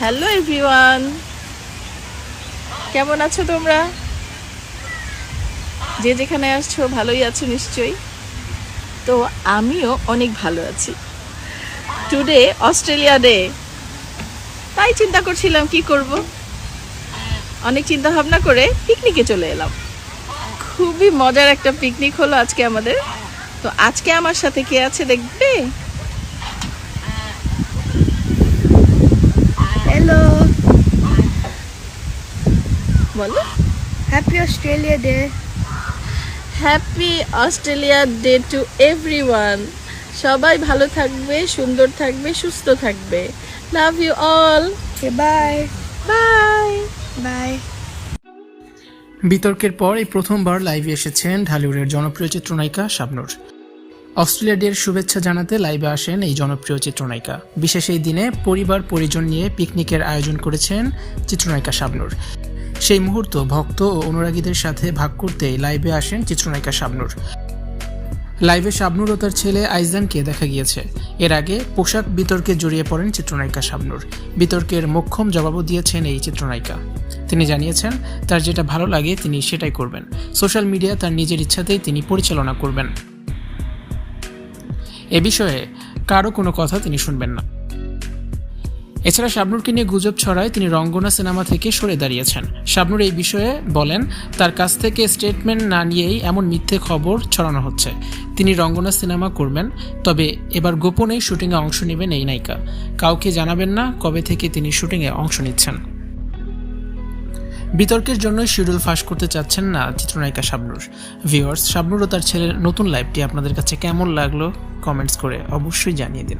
Hello everyone. কেমন আছো তোমরা? যে যেখানে আসছো, ভালোই আছো নিশ্চয়ই। তো আমিও অনেক ভালো আছি। টুডে অস্ট্রেলিয়া ডে তাই চিন্তা করছিলাম, কি করব? অনেক চিন্তা ভাবনা করে পিকনিকে চলে এলাম। খুবই মজার একটা পিকনিক হলো আজকে আমাদের। তো আজকে আমার সাথে কে আছে দেখবে? বলো happy Australia Day. Happy Australia Day to everyone সবাই ভালো থাকবে সুন্দর থাকবে সুস্থ থাকবে love you all Okay, bye. Bye Bye. বিতর্কের পর এই প্রথমবার লাইভে এসেছেন ঢালিউডের জনপ্রিয় চিত্রনায়িকা শাবনূর অস্ট্রেলিয়া ডের শুভেচ্ছা জানাতে লাইভে আসেন এই জনপ্রিয় চিত্রনায়িকা। বিশেষ এই দিনে পরিবার, পরিজন নিয়ে পিকনিকের আয়োজন করেছেন চিত্রনায়িকা শাবনূর। সেই মুহূর্ত ভক্ত ও অনুরাগীদের সাথে ভাগ করতে লাইভে আসেন চিত্রনায়িকা শাবনূর। লাইভে শাবনূর ও তার ছেলে আইজানকে দেখা গিয়েছে। এর আগে পোশাক বিতর্কে জড়িয়ে পড়েন চিত্রনায়িকা শাবনূর। বিতর্কের মোক্ষম জবাবও দিয়েছেন এই চিত্রনায়িকা। তিনি জানিয়েছেন, তার যেটা ভালো লাগে তিনি সেটাই করবেন। সোশ্যাল মিডিয়া তার নিজের ইচ্ছাতেই তিনি পরিচালনা করবেন। এ বিষয়ে কারও কোনো কথা তিনি শুনবেন না। এছাড়া শাবনুরকে নিয়ে গুজব ছড়ায় তিনি রঙ্গনা সিনেমা থেকে সরে দাঁড়িয়েছেন। শাবনুর এই বিষয়ে বলেন, তার কাছ থেকে স্টেটমেন্ট না নিয়েই এমন মিথ্যে খবর ছড়ানো হচ্ছে। তিনি রঙ্গনা সিনেমা করবেন, তবে এবার গোপনেই শুটিংয়ে অংশ নেবেন এই নায়িকা। কাউকে জানাবেন না কবে থেকে তিনি শুটিংয়ে অংশ নিচ্ছেন। বিতর্কের জন্য শিডিউল ফাঁস করতে চাচ্ছেন না চিত্রনায়িকা শাবনুর। ভিউয়ার্স শাবনুর ও তার ছেলের নতুন লাইভটি আপনাদের কাছে কেমন লাগল? কমেন্টস করে অবশ্যই জানিয়ে দিন।